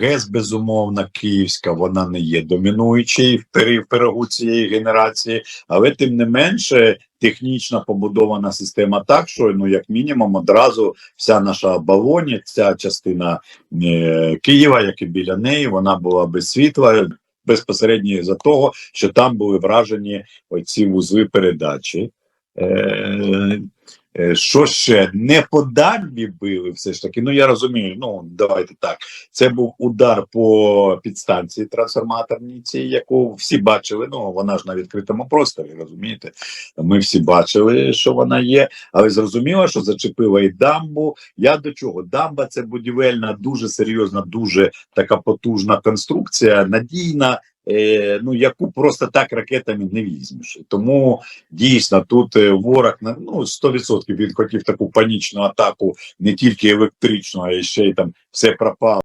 ГЕС, безумовно, Київська, вона не є домінуючою в пирогу цієї генерації, але тим не менше технічно побудована система так, що ну як мінімум одразу вся наша оболоні, ця частина е, Києва, як і біля неї, вона була без світла. Безпосередньо за того, що там були вражені оці вузли передачі. Е, що ще не по дамбі били, все ж таки. Ну я розумію. Ну давайте так. Це був удар по підстанції трансформаторній, цій, яку всі бачили. Ну вона ж на відкритому просторі, розумієте? Ми всі бачили, що вона є, але зрозуміло, що зачепила і дамбу. Я до чого? Дамба це будівельна, дуже серйозна, дуже така потужна конструкція, надійна. Е, ну яку просто так ракетами не візьмеш. Тому дійсно тут е, ворог на ну 100% він хотів таку панічну атаку, не тільки електричну, а ще й там все пропало.